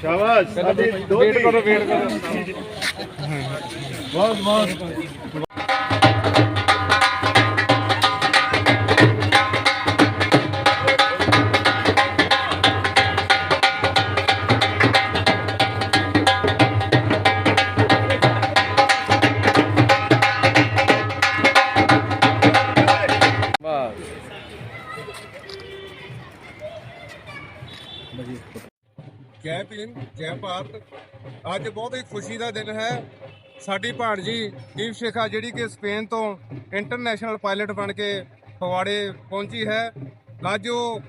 ਸ਼ਾਬਾਸ਼। ਸਾਡੇ ਦੋ ਵੇਟ ਕਰੋ ਵੇਟ ਕਰੋ। ਬਹੁਤ ਬਹੁਤ। ਜੈ ਭੀਮ, ਜੈ ਭਾਰਤ। ਅੱਜ ਬਹੁਤ ਹੀ ਖੁਸ਼ੀ ਦਾ ਦਿਨ ਹੈ। ਸਾਡੀ ਭਾਣਜੀ ਦੀਪ ਸ਼ੇਖਾ, ਜਿਹੜੀ ਕਿ ਸਪੇਨ ਤੋਂ ਇੰਟਰਨੈਸ਼ਨਲ ਪਾਇਲਟ ਬਣ ਕੇ ਫਗਵਾੜੇ ਪਹੁੰਚੀ ਹੈ। ਅੱਜ ਉਹ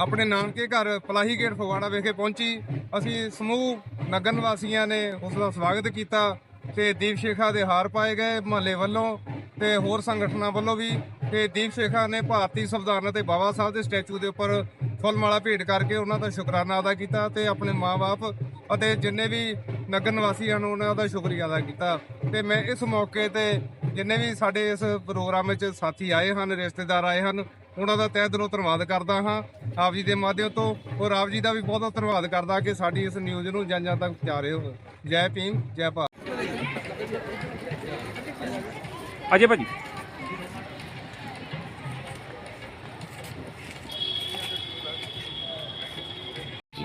ਆਪਣੇ ਨਾਨਕੇ ਘਰ ਪਲਾਹੀ ਗੇਟ ਫਗਵਾੜਾ ਵਿਖੇ ਪਹੁੰਚੀ। ਅਸੀਂ ਸਮੂਹ ਨਗਰ ਨਿਵਾਸੀਆਂ ਨੇ ਉਸ ਦਾ ਸਵਾਗਤ ਕੀਤਾ ਤੇ ਦੀਪ ਸ਼ੇਖਾ ਦੇ ਹਾਰ ਪਾਏ ਗਏ ਮਹੱਲੇ ਵੱਲੋਂ ਤੇ ਹੋਰ ਸੰਗਠਨਾਂ ਵੱਲੋਂ ਵੀ। ਤੇ ਦੀਪ ਸ਼ੇਖਾ ਨੇ ਭਾਰਤੀ ਸੰਵਿਧਾਨ ਅਤੇ ਬਾਬਾ ਸਾਹਿਬ ਦੇ ਸਟੈਚੂ ਦੇ ਉੱਪਰ ਫੁੱਲ ਮਾਲਾ ਭੇਟ ਕਰਕੇ ਉਹਨਾਂ ਦਾ ਸ਼ੁਕਰਾਨਾ ਅਦਾ ਕੀਤਾ ਤੇ ਆਪਣੇ ਮਾਪੇ ਅਤੇ ਜਿੰਨੇ ਵੀ ਨਗਰ ਨਿਵਾਸੀ ਹਨ ਉਹਨਾਂ ਦਾ ਸ਼ੁਕਰੀਆ ਅਦਾ ਕੀਤਾ। ਤੇ ਮੈਂ ਇਸ ਮੌਕੇ ਤੇ ਜਿੰਨੇ ਵੀ ਸਾਡੇ ਇਸ ਪ੍ਰੋਗਰਾਮ ਵਿੱਚ ਸਾਥੀ ਆਏ ਹਨ, ਰਿਸ਼ਤੇਦਾਰ ਆਏ ਹਨ, ਉਹਨਾਂ ਦਾ ਤਹਿ ਦਿਲੋਂ ਧੰਨਵਾਦ ਕਰਦਾ ਹਾਂ। ਆਪ ਜੀ ਦੇ ਮਾਧਿਅਮ ਤੋਂ ਔਰ ਆਪ ਜੀ ਦਾ ਵੀ ਬਹੁਤ ਬਹੁਤ ਧੰਨਵਾਦ ਕਰਦਾ ਕਿ ਸਾਡੀ ਇਸ ਨਿਊਜ਼ ਨੂੰ ਜਨ ਜਨ ਤੱਕ ਪਹੁੰਚਾ ਰਹੇ ਹੋ। ਜੈ ਭੀਮ, ਜੈ ਭਾਰਤ। ਅਜੇ ਭਾਜੀ।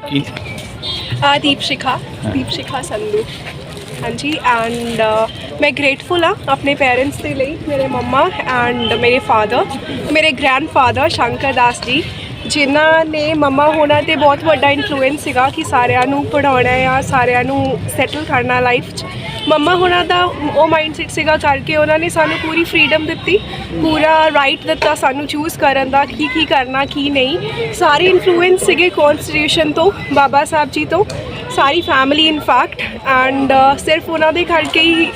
ਕੀ? ਆ ਦੀਪ ਸ਼ਿਖਾ ਦੀਪ ਸ਼ਿਖਾ ਸੰਧੂ। ਹਾਂਜੀ ਐਂਡ ਮੈਂ ਗ੍ਰੇਟਫੁਲ ਆ ਆਪਣੇ ਪੇਰੈਂਟਸ ਦੇ ਲਈ, ਮੇਰੇ ਮੰਮਾ ਐਂਡ ਮੇਰੇ ਫਾਦਰ ਮੇਰੇ ਗ੍ਰੈਂਡਫਾਦਰ ਸ਼ੰਕਰ ਦਾਸ ਜੀ, ਜਿਨ੍ਹਾਂ ਨੇ ਮੰਮਾ ਹੋਣਾ ਤੇ ਬਹੁਤ ਵੱਡਾ ਇਨਫਲੂਐਂਸ ਸੀਗਾ ਕਿ ਸਾਰਿਆਂ ਨੂੰ ਪੜਾਉਣਾ ਆ ਸਾਰਿਆਂ ਨੂੰ ਸੈਟਲ ਕਰਨਾ ਲਾਈਫ 'ਚ। ਮੰਮਾ ਹੋਣਾ ਦਾ ਉਹ ਮਾਈਂਡਸੈਟ ਸੀਗਾ ਕਰਕੇ ਉਹਨਾਂ ਨੇ ਸਾਨੂੰ ਪੂਰੀ ਫਰੀडम ਦਿੱਤੀ, ਪੂਰਾ ਰਾਈਟ ਦਿੱਤਾ ਸਾਨੂੰ ਚੂਜ਼ ਕਰਨ ਦਾ, ਕੀ ਕੀ ਕਰਨਾ, ਕੀ ਨਹੀਂ। ਸਾਰੇ ਇਨਫਲੂਐਂਸ ਸੀਗੇ ਕਨਸਟੀਟਿਊਸ਼ਨ ਤੋਂ, ਬਾਬਾ ਸਾਹਿਬ ਜੀ ਤੋਂ, ਸਾਰੀ ਫੈਮਿਲੀ ਇਨਫੈਕਟ ਐਂਡ ਸਿਰਫ ਉਹਨਾਂ ਦੇ ਕਰਕੇ ਹੀ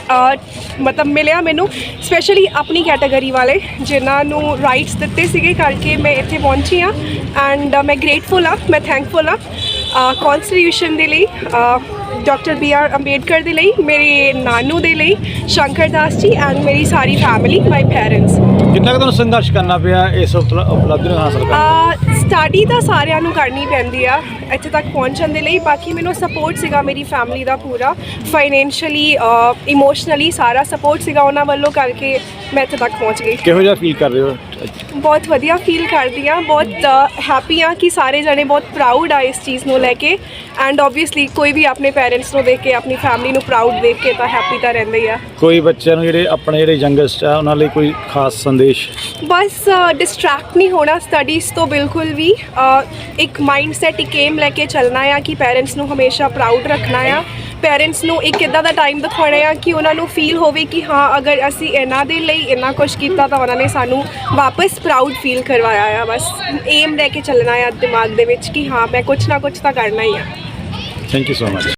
ਮਤਲਬ ਮਿਲਿਆ ਮੈਨੂੰ ਸਪੈਸ਼ਲੀ ਆਪਣੀ ਕੈਟਾਗਰੀ ਵਾਲੇ, ਜਿਨ੍ਹਾਂ ਨੂੰ ਰਾਈਟਸ ਦਿੱਤੇ ਸੀਗੇ ਕਰਕੇ ਮੈਂ ਇੱਥੇ ਪਹੁੰਚੀ ਆ ਐਂਡ ਮੈਂ ਗ੍ਰੇਟਫੁਲ ਆ ਮੈਂ ਥੈਂਕਫੁਲ ਆ ਕਨਸਟੀਟਿਊਸ਼ਨ ਦੇ ਲਈ ਡਾਕਟਰ ਬੀ ਆਰ ਅੰਬੇਡਕਰ ਦੇ ਲਈ ਮੇਰੇ ਨਾਨੂ ਦੇ ਲਈ ਸ਼ੰਕਰ ਦਾਸ ਜੀ ਐਂਡ ਮੇਰੀ ਸਾਰੀ ਫੈਮਿਲੀ ਮਾਈ ਪੇਰੈਂਟਸ ਕਿੰਨਾ ਕੁ ਤੁਹਾਨੂੰ ਸੰਘਰਸ਼ ਕਰਨਾ ਪਿਆ ਇਸ ਉਪਲ- ਉਪਲਬਧੀ ਨੂੰ ਹਾਸਲ ਕਰਨ ਸਟੱਡੀ ਤਾਂ ਸਾਰਿਆਂ ਨੂੰ ਕਰਨੀ ਪੈਂਦੀ ਆ ਇੱਥੇ ਤੱਕ ਪਹੁੰਚਣ ਦੇ ਲਈ। ਬਾਕੀ ਮੈਨੂੰ ਸਪੋਰਟ ਸੀਗਾ ਮੇਰੀ ਫੈਮਿਲੀ ਦਾ ਪੂਰਾ। ਫਾਈਨੈਂਸ਼ੀਅਲੀ ਇਮੋਸ਼ਨਲੀ ਸਾਰਾ ਸਪੋਰਟ ਸੀਗਾ ਉਹਨਾਂ ਵੱਲੋਂ ਕਰਕੇ ਮੈਂ ਇੱਥੇ ਤੱਕ ਪਹੁੰਚ ਗਈ। ਕਿਹੋ ਜਿਹਾ ਫੀਲ ਕਰ ਰਹੇ ਹੋ? ਬਹੁਤ ਵਧੀਆ ਫੀਲ ਕਰਦੀ ਆ ਬਹੁਤ ਹੈਪੀ ਆ ਕਿ ਸਾਰੇ ਜਣੇ ਬਹੁਤ ਪ੍ਰਾਊਡ ਆ ਇਸ ਚੀਜ਼ ਨੂੰ ਲੈ ਕੇ। ਐਂਡ ਆਬਵੀਅਸਲੀ ਕੋਈ ਵੀ ਆਪਣੇ ਪੇਰੈਂਟਸ ਨੂੰ ਦੇਖ ਕੇ ਆਪਣੀ ਫੈਮਿਲੀ ਨੂੰ ਪ੍ਰਾਊਡ ਦੇਖ ਕੇ ਤਾਂ ਹੈਪੀ ਤਾਂ ਰਹਿੰਦਾ ਹੀ ਆ। ਕੋਈ ਬੱਚਿਆਂ ਨੂੰ ਜਿਹੜੇ ਆਪਣੇ ਜਿਹੜੇ ਯੰਗਸਟ ਆ ਉਹਨਾਂ ਲਈ ਕੋਈ ਖਾਸ ਸੰਦੇਸ਼? ਬਸ ਡਿਸਟਰੈਕਟ ਨਹੀਂ ਹੋਣਾ ਸਟੱਡੀਜ਼ ਤੋਂ ਬਿਲਕੁਲ ਵੀ ਅ, ਇੱਕ ਮਾਈਂਡਸੈਟ ਇੱਕ ਏਮ ਲੈ ਕੇ ਚੱਲਣਾ ਆ ਕਿ ਪੈਰੈਂਟਸ ਨੂੰ ਹਮੇਸ਼ਾ ਪ੍ਰਾਊਡ ਰੱਖਣਾ ਆ। ਪੈਰੈਂਟਸ ਨੂੰ ਇੱਕ ਇਦਾਂ ਦਾ ਟਾਈਮ ਦਿਖਾਉਣਾ ਆ ਕਿ ਉਹਨਾਂ ਨੂੰ ਫੀਲ ਹੋਵੇ ਕਿ ਹਾਂ ਅਗਰ ਅਸੀਂ ਇਹਨਾਂ ਦੇ ਲਈ ਇੰਨਾ ਕੁਝ ਕੀਤਾ ਤਾਂ ਉਹਨਾਂ ਨੇ ਸਾਨੂੰ ਵਾਪਸ ਪ੍ਰਾਊਡ ਫੀਲ ਕਰਵਾਇਆ ਆ। ਬਸ ਏਮ ਲੈ ਕੇ ਚੱਲਣਾ ਆ ਦਿਮਾਗ ਦੇ ਵਿੱਚ ਕਿ ਹਾਂ ਮੈਂ ਕੁਝ ਨਾ ਕੁਝ ਤਾਂ ਕਰਨਾ ਹੀ ਆ। Thank you so much.